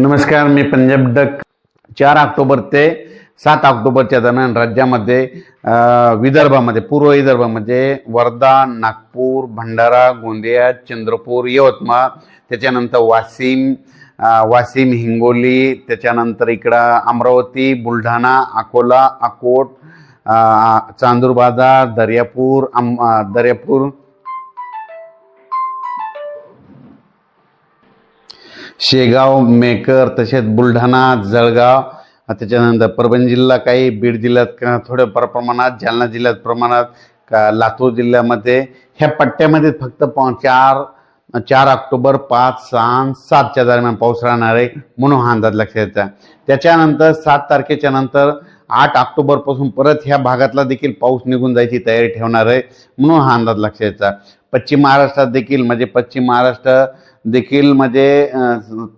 नमस्कार मी पंजाब डक. चार ऑक्टोबर ते सात ऑक्टोबरच्या दरम्यान राज्यामध्ये विदर्भामध्ये पूर्व विदर्भामध्ये वर्धा नागपूर भंडारा गोंदिया चंद्रपूर यवतमाळ त्याच्यानंतर वाशिम वाशिम हिंगोली त्याच्यानंतर इकडं अमरावती बुलढाणा अकोला अकोट चांदूरबाजार दर्यापूर अम दर्यापूर शेगाव मेकर तसेच बुलढाणा जळगाव त्याच्यानंतर परभणी जिल्हा काही बीड जिल्ह्यात थोड्याफार प्रमाणात जालना जिल्ह्यात प्रमाणात का लातूर जिल्ह्यामध्ये ह्या पट्ट्यामध्ये फक्त चार चार ऑक्टोबर पाच सहा सातच्या दरम्यान पाऊस राहणार आहे म्हणून हा अंदाज लक्षात येतात त्याच्यानंतर सात तारखेच्या नंतर आठ ऑक्टोबरपासून परत ह्या भागातला देखील पाऊस निघून जायची तयारी ठेवणार आहे म्हणून हा अंदाज लक्षात यायचा पश्चिम महाराष्ट्रात देखील म्हणजे पश्चिम महाराष्ट्र देखील म्हणजे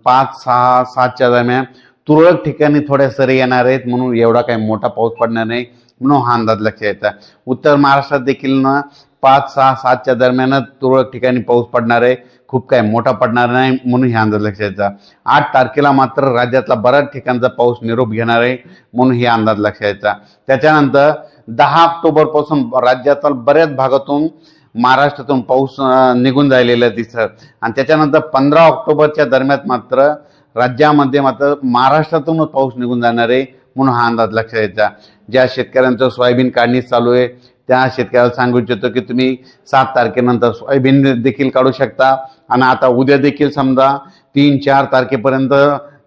पाच सहा सातच्या दरम्यान तुरळक ठिकाणी थोड्या सरी येणार आहेत म्हणून एवढा काही मोठा पाऊस पडणार नाही म्हणून हा अंदाज लक्षात यायचा उत्तर महाराष्ट्रात देखील ना पाच सहा सातच्या दरम्यानच तुरळक ठिकाणी पाऊस पडणार आहे. खूप काही मोठा पडणार नाही म्हणून हे अंदाज लक्षात यायचा आठ तारखेला मात्र राज्यातला बऱ्याच ठिकाणचा पाऊस निरोप घेणार आहे म्हणून हे अंदाज लक्षात यायचा त्याच्यानंतर दहा ऑक्टोबरपासून राज्यातील बऱ्याच भागातून महाराष्ट्रातून पाऊस निघून राहिलेला दिसत. आणि त्याच्यानंतर पंधरा ऑक्टोबरच्या दरम्यान मात्र राज्यामध्ये मात्र महाराष्ट्रातूनच पाऊस निघून जाणार आहे म्हणून हा अंदाज लक्षात यायचा ज्या शेतकऱ्यांचं सोयाबीन काढणी चालू आहे त्या शेतकऱ्याला सांगू इच्छितो की तुम्ही सात तारखेनंतर सोयाबीन देखील काढू शकता. आणि आता उद्या देखील समजा तीन चार तारखेपर्यंत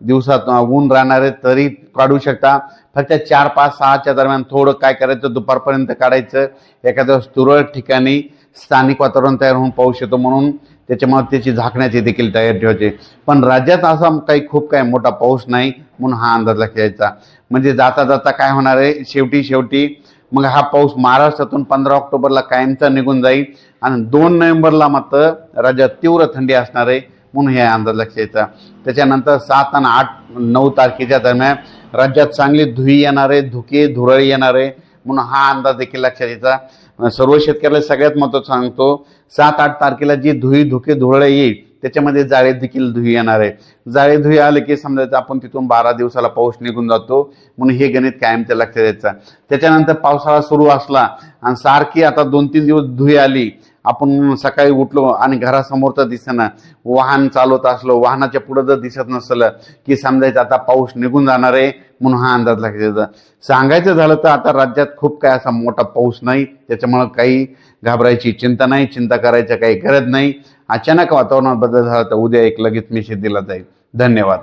दिवसात ऊन राहणार आहे तरी काढू शकता. फक्त चार पाच सहाच्या दरम्यान थोडं काय करायचं दुपारपर्यंत काढायचं. एखाद्या वेळेस तुरळक ठिकाणी स्थानिक वातावरण तयार होऊन पाऊस येतो म्हणून त्याच्यामुळे त्याची झाकण्याची देखील तयारी ठेवायची. पण राज्यात असा काही खूप काही मोठा पाऊस नाही म्हणून हा अंदाज लक्षात यायचा म्हणजे जाता जाता काय होणार आहे? शेवटी शेवटी मग हा पाऊस महाराष्ट्रातून पंधरा ऑक्टोबरला कायमचा निघून जाईल आणि दोन नोव्हेंबरला मात्र राज्यात तीव्र थंडी असणार आहे म्हणून हे अंदाज लक्षात यायचा त्याच्यानंतर सात आणि आठ नऊ तारखेच्या दरम्यान राज्यात चांगली धुई येणार आहे धुके धुरळी येणार आहे. म्हणून हा अंदाज देखील लक्षात यायचा सर्व शेतकऱ्याला सगळ्यात महत्त्वाचं सांगतो सात आठ तारखेला जी धुई धुके धुरळे येईल त्याच्यामध्ये जाळे देखील धुई येणार आहे. जाळे धुई आले की समजायचं आपण तिथून बारा दिवसाला पाऊस निघून जातो म्हणून हे गणित कायमच्या लक्षात यायचं त्याच्यानंतर पावसाळा सुरू असला आणि सारखी आता दोन तीन दिवस धुई आली आपण सकाळी उठलो आणि घरासमोर तर दिसेना वाहन चालवत असलो वाहनाच्या पुढं जर दिसत नसलं की समजायचं आता पाऊस निघून जाणार आहे म्हणून हा अंदाज लागायचा सांगायचं झालं तर आता राज्यात खूप काय असा मोठा पाऊस नाही त्याच्यामुळं काही घाबरायची चिंता नाही चिंता करायची काही गरज नाही. अचानक वातावरणात बदल झाला तर उद्या एक लगेच मेसेज दिला जाईल. धन्यवाद.